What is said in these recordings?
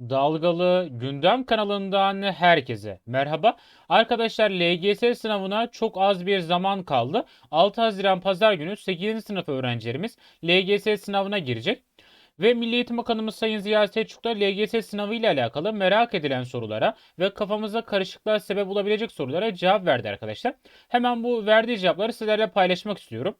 Dalgalı Gündem kanalından herkese merhaba. Arkadaşlar LGS sınavına çok az bir zaman kaldı. 6 Haziran Pazar günü 8. sınıf öğrencilerimiz LGS sınavına girecek. Ve Milli Eğitim Bakanımız Sayın Ziya Selçuk da LGS sınavı ile alakalı merak edilen sorulara ve kafamıza karışıklığa sebep olabilecek sorulara cevap verdi arkadaşlar. Hemen bu verdiği cevapları sizlerle paylaşmak istiyorum.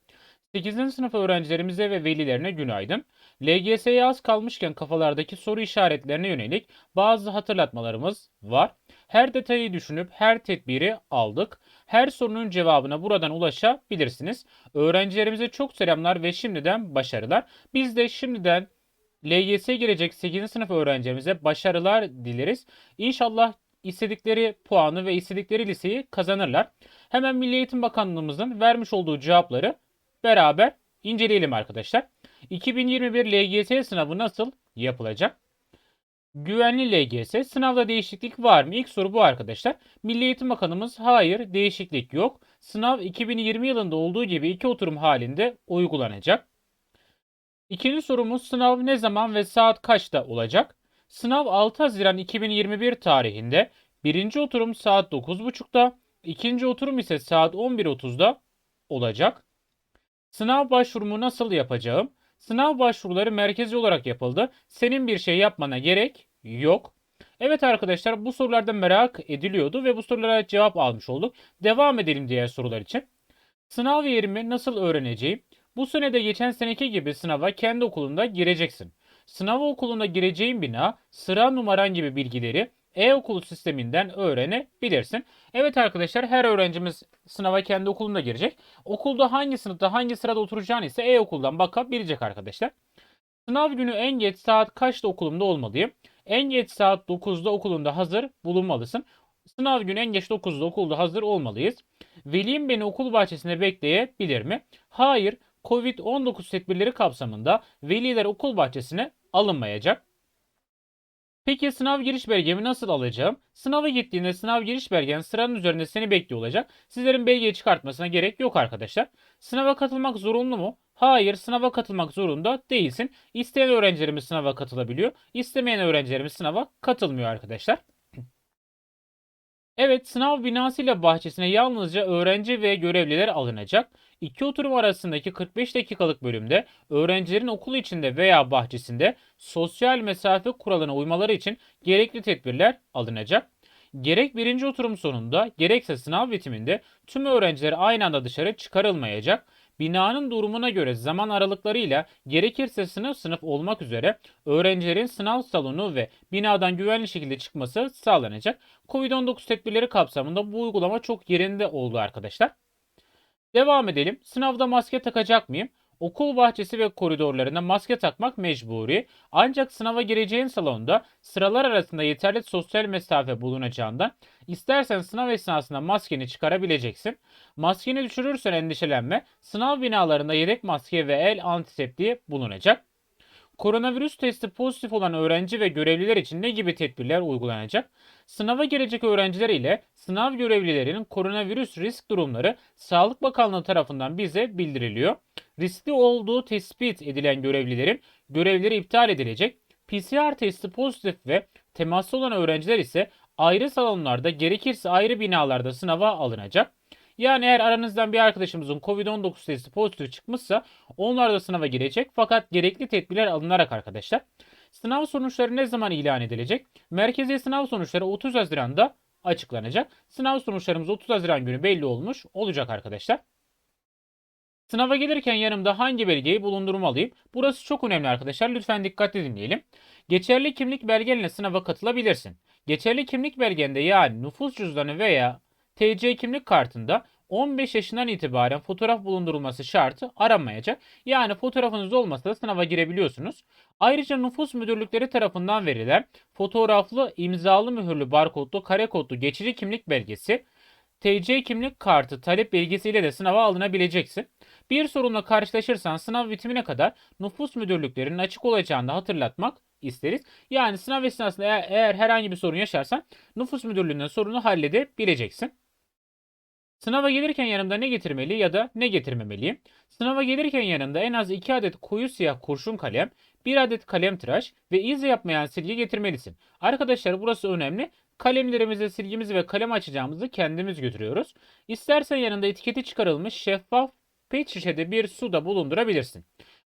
8. sınıf öğrencilerimize ve velilerine günaydın. LGS'ye az kalmışken kafalardaki soru işaretlerine yönelik bazı hatırlatmalarımız var. Her detayı düşünüp her tedbiri aldık. Her sorunun cevabına buradan ulaşabilirsiniz. Öğrencilerimize çok selamlar ve şimdiden başarılar. Biz de şimdiden LGS'ye girecek 8. sınıf öğrencilerimize başarılar dileriz. İnşallah istedikleri puanı ve istedikleri liseyi kazanırlar. Hemen Milli Eğitim Bakanlığımızın vermiş olduğu cevapları beraber inceleyelim arkadaşlar. 2021 LGS sınavı nasıl yapılacak? Güvenli LGS sınavda değişiklik var mı? İlk soru bu arkadaşlar. Milli Eğitim Bakanımız hayır değişiklik yok. Sınav 2020 yılında olduğu gibi iki oturum halinde uygulanacak. İkinci sorumuz sınav ne zaman ve saat kaçta olacak? Sınav 6 Haziran 2021 tarihinde birinci oturum saat 9.30'da, ikinci oturum ise saat 11.30'da olacak. Sınav başvurumu nasıl yapacağım? Sınav başvuruları merkezi olarak yapıldı. Senin bir şey yapmana gerek yok. Evet arkadaşlar bu sorularda merak ediliyordu ve bu sorulara cevap almış olduk. Devam edelim diğer sorular için. Sınav yerimi nasıl öğreneceğim? Bu sene de geçen seneki gibi sınava kendi okulunda gireceksin. Sınav okulunda gireceğin bina, sıra numaran gibi bilgileri e-okulu sisteminden öğrenebilirsin. Evet arkadaşlar her öğrencimiz sınava kendi okulunda girecek. Okulda hangi sınıfta hangi sırada oturacağını ise e-okuldan bakabilecek arkadaşlar. Sınav günü en geç saat kaçta okulumda olmalıyım? En geç saat 9'da okulunda hazır bulunmalısın. Sınav günü en geç 9'da okulda hazır olmalıyız. Velim beni okul bahçesinde bekleyebilir mi? Hayır. Covid-19 tedbirleri kapsamında veliler okul bahçesine alınmayacak. Peki sınav giriş belgemi nasıl alacağım? Sınava gittiğinde sınav giriş belgen sıranın üzerinde seni bekliyor olacak. Sizlerin belgeyi çıkartmasına gerek yok arkadaşlar. Sınava katılmak zorunlu mu? Hayır, sınava katılmak zorunda değilsin. İsteyen öğrencilerimiz sınava katılabiliyor. İstemeyen öğrencilerimiz sınava katılmıyor arkadaşlar. Evet, sınav binasıyla bahçesine yalnızca öğrenci ve görevliler alınacak. İki oturum arasındaki 45 dakikalık bölümde öğrencilerin okul içinde veya bahçesinde sosyal mesafe kuralına uymaları için gerekli tedbirler alınacak. Gerek birinci oturum sonunda gerekse sınav bitiminde tüm öğrenciler aynı anda dışarı çıkarılmayacak. Binanın durumuna göre zaman aralıklarıyla gerekirse sınıf sınıf olmak üzere öğrencilerin sınav salonu ve binadan güvenli şekilde çıkması sağlanacak. Covid-19 tedbirleri kapsamında bu uygulama çok yerinde oldu arkadaşlar. Devam edelim. Sınavda maske takacak mıyım? Okul bahçesi ve koridorlarında maske takmak mecburi. Ancak sınava gireceğin salonda sıralar arasında yeterli sosyal mesafe bulunacağından istersen sınav esnasında maskeni çıkarabileceksin. Maskeni düşürürsen endişelenme. Sınav binalarında yedek maske ve el antiseptiği bulunacak. Koronavirüs testi pozitif olan öğrenci ve görevliler için ne gibi tedbirler uygulanacak? Sınava girecek öğrenciler ile sınav görevlilerinin koronavirüs risk durumları Sağlık Bakanlığı tarafından bize bildiriliyor. Riskli olduğu tespit edilen görevlilerin görevleri iptal edilecek. PCR testi pozitif ve temaslı olan öğrenciler ise ayrı salonlarda gerekirse ayrı binalarda sınava alınacak. Yani eğer aranızdan bir arkadaşımızın Covid-19 testi pozitif çıkmışsa onlar da sınava girecek fakat gerekli tedbirler alınarak arkadaşlar. Sınav sonuçları ne zaman ilan edilecek? Merkezi sınav sonuçları 30 Haziran'da açıklanacak. Sınav sonuçlarımız 30 Haziran günü belli olmuş olacak arkadaşlar. Sınava gelirken yanımda hangi belgeyi bulundurmalıyım? Burası çok önemli arkadaşlar. Lütfen dikkatli dinleyelim. Geçerli kimlik belgenle sınava katılabilirsin. Geçerli kimlik belgende yani nüfus cüzdanı veya TC kimlik kartında 15 yaşından itibaren fotoğraf bulundurulması şartı aranmayacak. Yani fotoğrafınız olmasa da sınava girebiliyorsunuz. Ayrıca nüfus müdürlükleri tarafından verilen fotoğraflı, imzalı mühürlü barkodlu, kare kodlu geçici kimlik belgesi, TC kimlik kartı talep belgesiyle de sınava alınabileceksin. Bir sorunla karşılaşırsan sınav bitimine kadar nüfus müdürlüklerinin açık olacağını da hatırlatmak isteriz. Yani sınav esnasında eğer, eğer herhangi bir sorun yaşarsan nüfus müdürlüğünden sorunu halledebileceksin. Sınava gelirken yanımda ne getirmeli ya da ne getirmemeliyim? Sınava gelirken yanımda en az 2 adet koyu siyah kurşun kalem, bir adet kalem tıraş ve iz yapmayan silgi getirmelisin. Arkadaşlar burası önemli. Kalemlerimizi, silgimizi ve kalem açacağımızı kendimiz götürüyoruz. İstersen yanında etiketi çıkarılmış şeffaf pet şişede bir su da bulundurabilirsin.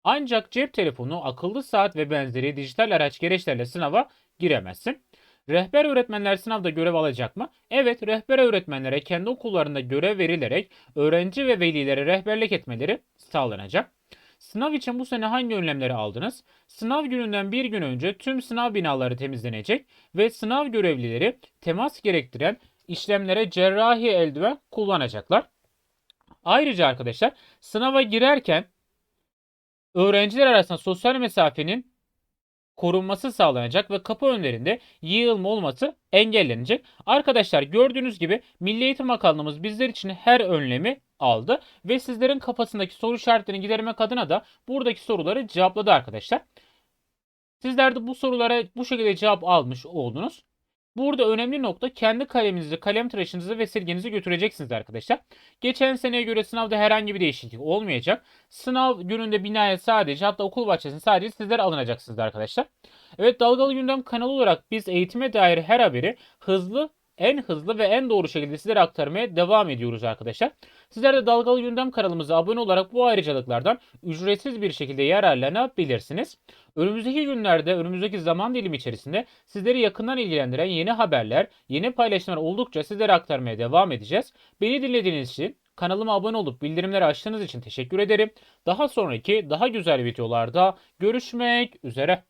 Ancak cep telefonu, akıllı saat ve benzeri dijital araç gereçlerle sınava giremezsin. Rehber öğretmenler sınavda görev alacak mı? Evet, rehber öğretmenlere kendi okullarında görev verilerek öğrenci ve velilere rehberlik etmeleri sağlanacak. Sınav için bu sene hangi önlemleri aldınız? Sınav gününden bir gün önce tüm sınav binaları temizlenecek ve sınav görevlileri temas gerektiren işlemlere cerrahi eldiven kullanacaklar. Ayrıca arkadaşlar sınava girerken öğrenciler arasında sosyal mesafenin korunması sağlanacak ve kapı önlerinde yığılma olması engellenecek. Arkadaşlar gördüğünüz gibi Milli Eğitim Bakanlığımız bizler için her önlemi aldı ve sizlerin kafasındaki soru işaretlerini gidermek adına da buradaki soruları cevapladı arkadaşlar. Sizler de bu sorulara bu şekilde cevap almış oldunuz. Burada önemli nokta kendi kaleminizi, kalem tıraşınızı ve silginizi götüreceksiniz arkadaşlar. Geçen seneye göre sınavda herhangi bir değişiklik olmayacak. Sınav gününde binaya sadece hatta okul bahçesine sadece sizler alınacaksınız arkadaşlar. Evet Dalgalı Gündem kanalı olarak biz eğitime dair her haberi hızlı en hızlı ve en doğru şekilde sizlere aktarmaya devam ediyoruz arkadaşlar. Sizler de Dalgalı Gündem kanalımıza abone olarak bu ayrıcalıklardan ücretsiz bir şekilde yararlanabilirsiniz. Önümüzdeki günlerde, önümüzdeki zaman dilimi içerisinde sizleri yakından ilgilendiren yeni haberler, yeni paylaşımlar oldukça sizlere aktarmaya devam edeceğiz. Beni dinlediğiniz için, kanalıma abone olup bildirimleri açtığınız için teşekkür ederim. Daha sonraki daha güzel videolarda görüşmek üzere.